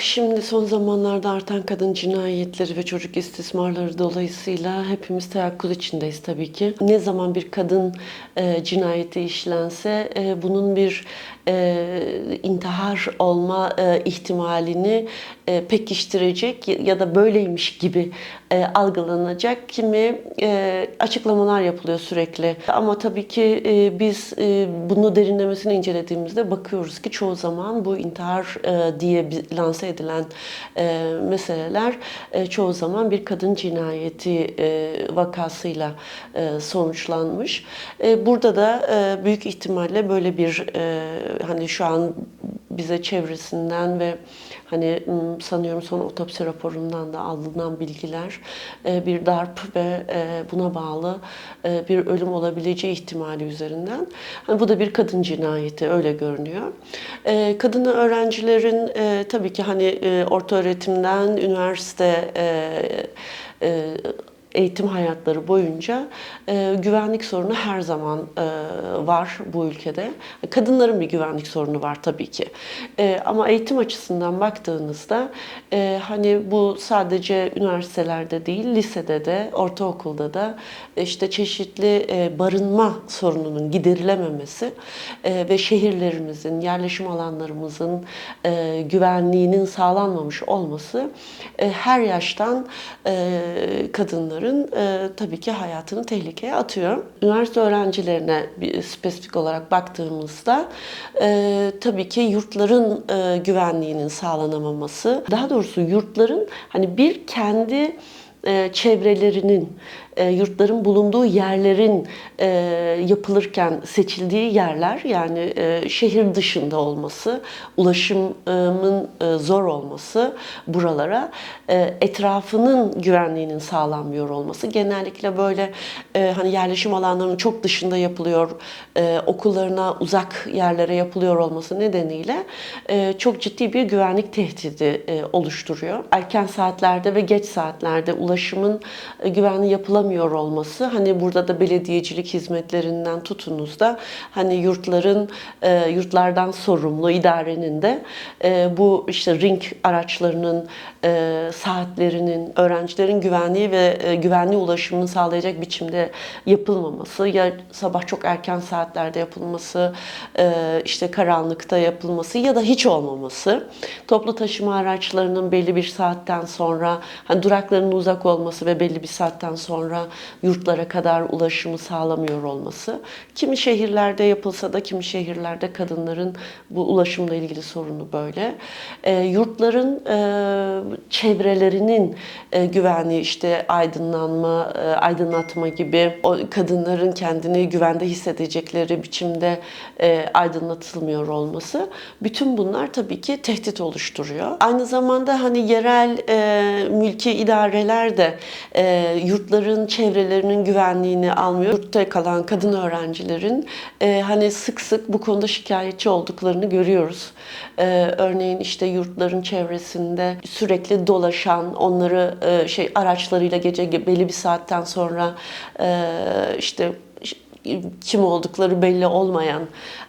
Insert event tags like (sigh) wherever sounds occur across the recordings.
şimdi son zamanlarda artan kadın cinayetleri ve çocuk istismarları dolayısıyla hepimiz teyakkuz içindeyiz tabii ki. Ne zaman bir kadın e, cinayeti işlense e, bunun bir e, intihar olma e, ihtimalini e, pekiştirecek ya da böyleymiş gibi e, algılanacak kimi e, açıklamalar yapılıyor sürekli. Ama tabii ki e, biz e, bunu derinlemesine incelediğimizde bakıyoruz ki çoğu zaman bu intihar e, diye lanse edilen e, meseleler e, çoğu zaman bir kadın cinayeti e, vakasıyla e, sonuçlanmış. E, burada da e, büyük ihtimalle böyle bir e, hani şu an bize çevresinden ve hani sanıyorum son otopsi raporundan da alınan bilgiler bir darp ve buna bağlı bir ölüm olabileceği ihtimali üzerinden. Hani bu da bir kadın cinayeti öyle görünüyor. Kadın öğrencilerin tabii ki hani orta öğretimden üniversite eğitim hayatları boyunca e, güvenlik sorunu her zaman e, var bu ülkede. Kadınların bir güvenlik sorunu var tabii ki. E, ama eğitim açısından baktığınızda e, hani bu sadece üniversitelerde değil, lisede de, ortaokulda da işte çeşitli e, barınma sorununun giderilememesi e, ve şehirlerimizin, yerleşim alanlarımızın e, güvenliğinin sağlanmamış olması e, her yaştan e, kadınların e, tabii ki hayatını tehlikeye atıyor. Üniversite öğrencilerine bir spesifik olarak baktığımızda e, tabii ki yurtların e, güvenliğinin sağlanamaması, daha doğrusu yurtların hani bir kendi e, çevrelerinin, e, yurtların bulunduğu yerlerin e, yapılırken seçildiği yerler yani e, şehir dışında olması, ulaşımın zor olması buralara, etrafının güvenliğinin sağlanmıyor olması, genellikle böyle hani yerleşim alanlarının çok dışında yapılıyor, okullarına uzak yerlere yapılıyor olması nedeniyle çok ciddi bir güvenlik tehdidi oluşturuyor. Erken saatlerde ve geç saatlerde ulaşımın e, güvenli yapılamıyor olması hani burada da belediyecilik hizmetlerinden tutunuz da hani yurtların e, yurtlardan sorumlu idarenin de e, bu işte ring araçlarının e, saatlerinin öğrencilerin güvenliği ve e, güvenli ulaşımını sağlayacak biçimde yapılmaması ya sabah çok erken saatlerde yapılması e, işte karanlıkta yapılması ya da hiç olmaması toplu taşıma araçlarının belli bir saatten sonra hani duraklarının uzak olması ve belli bir saatten sonra yurtlara kadar ulaşımı sağlamıyor olması. Kimi şehirlerde yapılsa da kimi şehirlerde kadınların bu ulaşımla ilgili sorunu böyle. E, yurtların e, çevrelerinin e, güvenliği işte aydınlanma, e, aydınlatma gibi o kadınların kendini güvende hissedecekleri biçimde e, aydınlatılmıyor olması. Bütün bunlar tabii ki tehdit oluşturuyor. Aynı zamanda hani yerel e, mülki idareler de e, yurtların çevrelerinin güvenliğini almıyor. Yurtta kalan kadın öğrencilerin e, hani sık sık bu konuda şikayetçi olduklarını görüyoruz. E, örneğin işte yurtların çevresinde sürekli dolaşan, onları e, şey araçlarıyla gece belli bir saatten sonra e, işte kim oldukları belli olmayan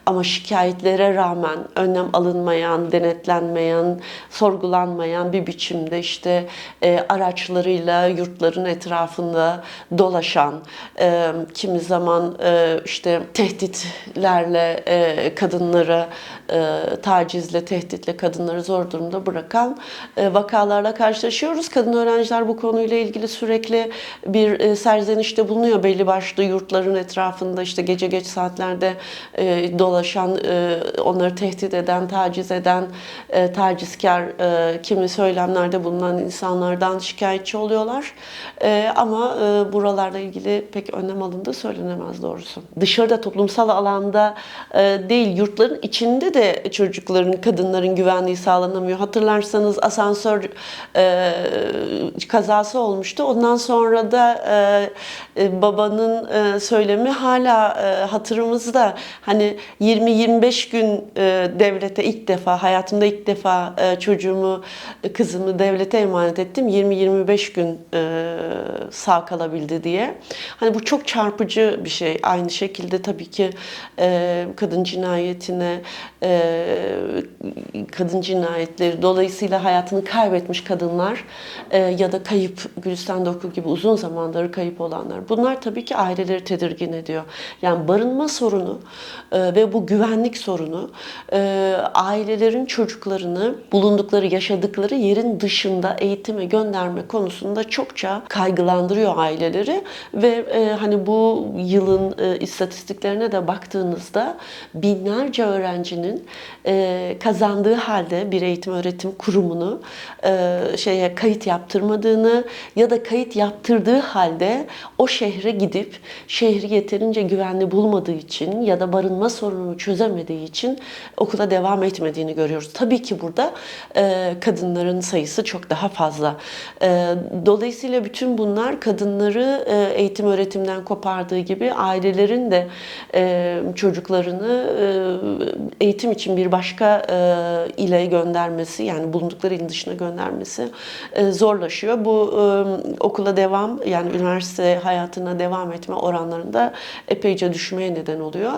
ama şikayetlere rağmen önlem alınmayan, denetlenmeyen, sorgulanmayan bir biçimde işte e, araçlarıyla yurtların etrafında dolaşan, e, kimi zaman e, işte tehditlerle e, kadınları, e, tacizle, tehditle kadınları zor durumda bırakan e, vakalarla karşılaşıyoruz. Kadın öğrenciler bu konuyla ilgili sürekli bir e, serzenişte bulunuyor belli başlı yurtların etrafında işte gece geç saatlerde e, dolaşan, e, onları tehdit eden, taciz eden, e, tacizkar e, kimi söylemlerde bulunan insanlardan şikayetçi oluyorlar. E, ama e, buralarla ilgili pek önlem alındığı söylenemez doğrusu. Dışarıda toplumsal alanda e, değil, yurtların içinde de çocukların, kadınların güvenliği sağlanamıyor. Hatırlarsanız asansör e, kazası olmuştu. Ondan sonra da e, e, babanın e, söylemi hala hala e, hatırımızda hani 20-25 gün e, devlete ilk defa hayatımda ilk defa e, çocuğumu e, kızımı devlete emanet ettim 20-25 gün e, sağ kalabildi diye. Hani bu çok çarpıcı bir şey. Aynı şekilde tabii ki e, kadın cinayetine e, kadın cinayetleri dolayısıyla hayatını kaybetmiş kadınlar e, ya da kayıp Gülistan Doku gibi uzun zamandır kayıp olanlar. Bunlar tabii ki aileleri tedirgin ediyor. Yani barınma sorunu e, ve bu güvenlik sorunu e, ailelerin çocuklarını bulundukları, yaşadıkları yerin dışında eğitime gönderme konusunda çokça kaygılandırıyor aileleri. Ve e, hani bu yılın istatistiklerine de baktığınızda binlerce öğrencinin kazandığı halde bir eğitim öğretim kurumunu şeye kayıt yaptırmadığını ya da kayıt yaptırdığı halde o şehre gidip şehri yeterince güvenli bulmadığı için ya da barınma sorununu çözemediği için okula devam etmediğini görüyoruz. Tabii ki burada e, kadınların sayısı çok daha fazla. E, dolayısıyla bütün bunlar kadınları e, eğitim öğretimden kopardığı gibi ailelerin de e, çocuklarını e, eğitim için bir başka e, ile göndermesi yani bulundukları ilin dışına göndermesi e, zorlaşıyor. Bu e, okula devam yani üniversite hayatına devam etme oranlarında epeyce düşmeye neden oluyor.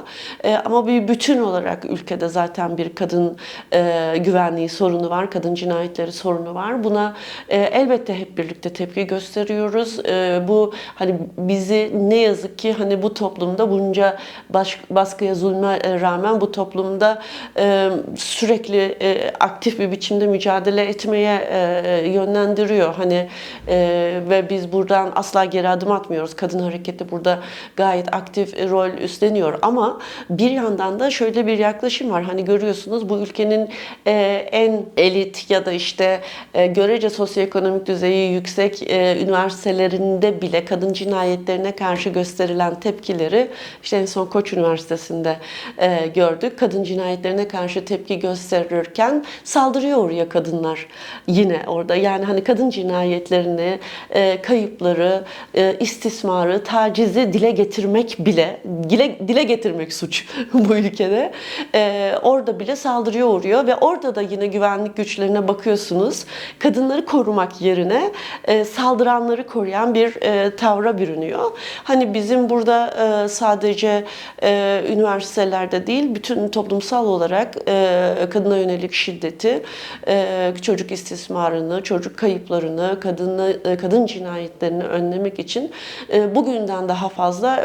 E, ama bir bütün olarak ülkede zaten bir kadın e, güvenliği sorunu var, kadın cinayetleri sorunu var. Buna e, elbette hep birlikte tepki gösteriyoruz. E, bu hani bizi ne yazık ki hani bu toplumda bunca baş, baskıya zulme e, rağmen bu toplumda e, sürekli e, aktif bir biçimde mücadele etmeye e, yönlendiriyor. Hani e, ve biz buradan asla geri adım atmıyoruz. Kadın hareketi burada gayet aktif rol üstleniyor ama bir yandan da şöyle bir yaklaşım var. Hani görüyorsunuz bu ülkenin e, en elit ya da işte e, görece sosyoekonomik düzeyi yüksek e, üniversitelerinde bile kadın cinayetlerine karşı gösterilen tepkileri işte en son Koç Üniversitesi'nde e, gördük. Kadın cinayetlerine karşı tepki gösterirken saldırıya uğruyor kadınlar yine orada. Yani hani kadın cinayetlerini, e, kayıpları, e, istismarı, tacizi dile getirmek bile, dile, dile getirmek suç (laughs) bu ülkede. E, orada bile saldırıya uğruyor ve orada da yine güvenlik güçlerine bakıyorsunuz. Kadınları korumak yerine e, saldıranları koruyan bir e, tavra bürünüyor. Hani bizim burada e, sadece e, üniversitelerde değil, bütün toplumsal olarak e, kadına yönelik şiddeti, e, çocuk istismarını, çocuk kayıplarını, kadını, e, kadın cinayetlerini önlemek için e, bugünden daha fazla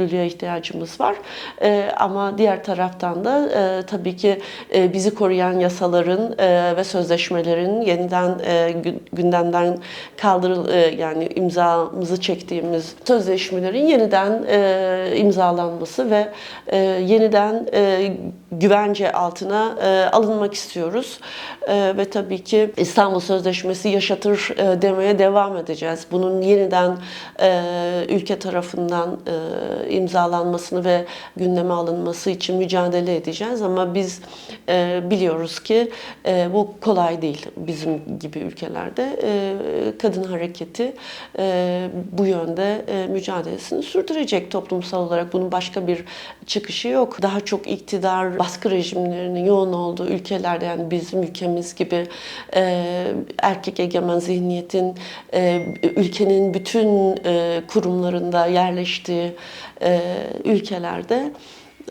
örgütlülüğe ihtiyacımız var. E, ama diğer taraftan da e, tabii ki e, bizi koruyan yasaların e, ve sözleşmelerin yeniden e, gü- gündemden kaldırıl e, yani imzamızı çektiğimiz sözleşmelerin yeniden e, imzalanması ve e, yeniden e, güvence altına e, alınmak istiyoruz. E, ve tabii ki İstanbul Sözleşmesi yaşatır e, demeye devam edeceğiz. Bunun yeniden e, ülke tarafından e, imzalanmasını ve gündeme alınması için mücadele edeceğiz. Ama biz e, biliyoruz ki e, bu kolay değil bizim gibi ülkelerde. E, kadın hareketi e, bu yönde e, mücadelesini sürdürecek toplumsal olarak. Bunun başka bir çıkışı yok. Daha çok iktidar, baskı rejimlerinin yoğun olduğu ülkelerde yani bizim ülkemiz gibi e, erkek egemen zihniyetin e, ülkenin bütün e, kurumlarında yerleştiği ülkelerde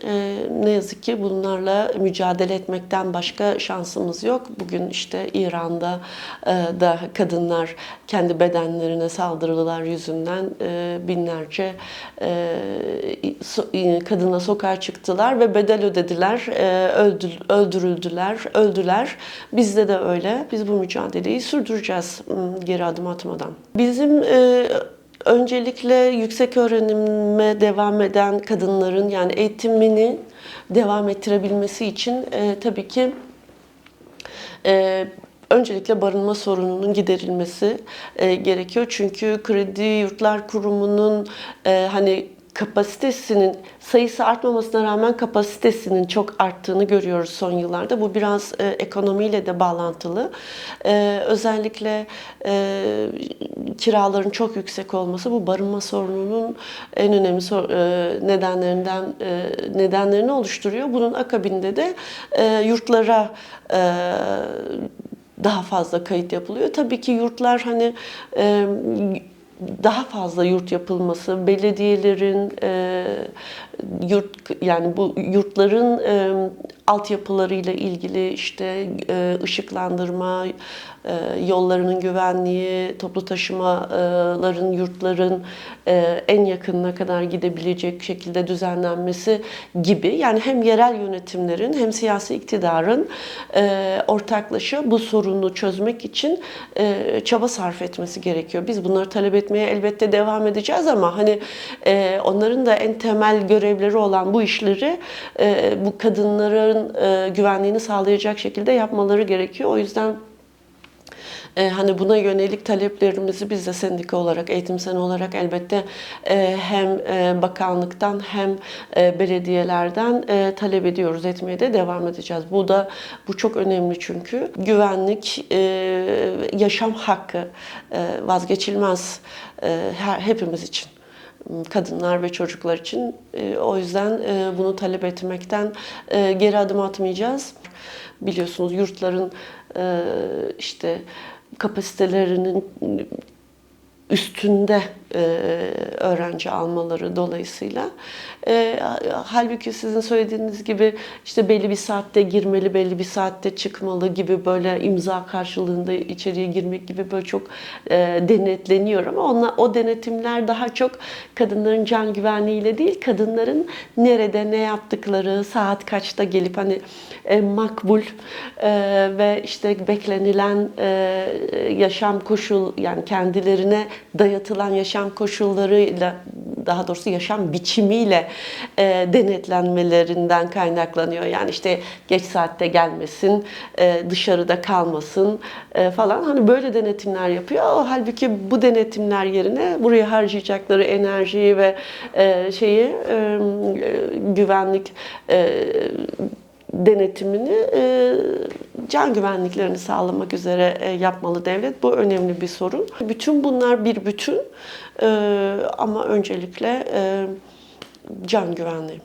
e, ne yazık ki bunlarla mücadele etmekten başka şansımız yok. Bugün işte İran'da e, da kadınlar kendi bedenlerine saldırılar yüzünden e, binlerce e, kadına sokağa çıktılar ve bedel ödediler, e, öldü- öldürüldüler, öldüler. Bizde de öyle. Biz bu mücadeleyi sürdüreceğiz geri adım atmadan. Bizim e, Öncelikle yüksek öğrenime devam eden kadınların yani eğitimini devam ettirebilmesi için e, tabii ki e, öncelikle barınma sorununun giderilmesi e, gerekiyor. Çünkü Kredi Yurtlar Kurumu'nun e, hani kapasitesinin sayısı artmamasına rağmen kapasitesinin çok arttığını görüyoruz son yıllarda. Bu biraz e, ekonomiyle de bağlantılı. E, özellikle e, kiraların çok yüksek olması bu barınma sorununun en önemli sor- e, nedenlerinden e, nedenlerini oluşturuyor. Bunun akabinde de e, yurtlara e, daha fazla kayıt yapılıyor. Tabii ki yurtlar hani e, daha fazla yurt yapılması, belediyelerin e, yurt yani bu yurtların e, altyapılarıyla ilgili işte e, ışıklandırma, e, yollarının güvenliği, toplu taşımaların, yurtların e, en yakınına kadar gidebilecek şekilde düzenlenmesi gibi yani hem yerel yönetimlerin hem siyasi iktidarın e, ortaklaşa bu sorunu çözmek için e, çaba sarf etmesi gerekiyor. Biz bunları talep etmeye elbette devam edeceğiz ama hani e, onların da en temel görevleri olan bu işleri e, bu kadınların e, güvenliğini sağlayacak şekilde yapmaları gerekiyor. O yüzden e, hani buna yönelik taleplerimizi biz de sendika olarak, eğitim seni olarak elbette e, hem e, bakanlıktan hem e, belediyelerden e, talep ediyoruz, etmeye de devam edeceğiz. Bu da bu çok önemli çünkü güvenlik, e, yaşam hakkı e, vazgeçilmez e, her, hepimiz için kadınlar ve çocuklar için. E, O yüzden e, bunu talep etmekten e, geri adım atmayacağız. Biliyorsunuz yurtların işte kapasitelerinin üstünde e, öğrenci almaları dolayısıyla. E, halbuki sizin söylediğiniz gibi işte belli bir saatte girmeli, belli bir saatte çıkmalı gibi böyle imza karşılığında içeriye girmek gibi böyle çok e, denetleniyor ama onlar, o denetimler daha çok kadınların can güvenliğiyle değil, kadınların nerede ne yaptıkları, saat kaçta gelip hani makbul ve işte beklenilen yaşam koşul yani kendilerine dayatılan yaşam koşullarıyla daha doğrusu yaşam biçimiyle e, denetlenmelerinden kaynaklanıyor. Yani işte geç saatte gelmesin, e, dışarıda kalmasın e, falan. Hani böyle denetimler yapıyor. Halbuki bu denetimler yerine buraya harcayacakları enerjiyi ve e, şeyi e, e, güvenlik e, denetimini e, can güvenliklerini sağlamak üzere e, yapmalı devlet. Bu önemli bir sorun. Bütün bunlar bir bütün e, ama öncelikle can güvenliği.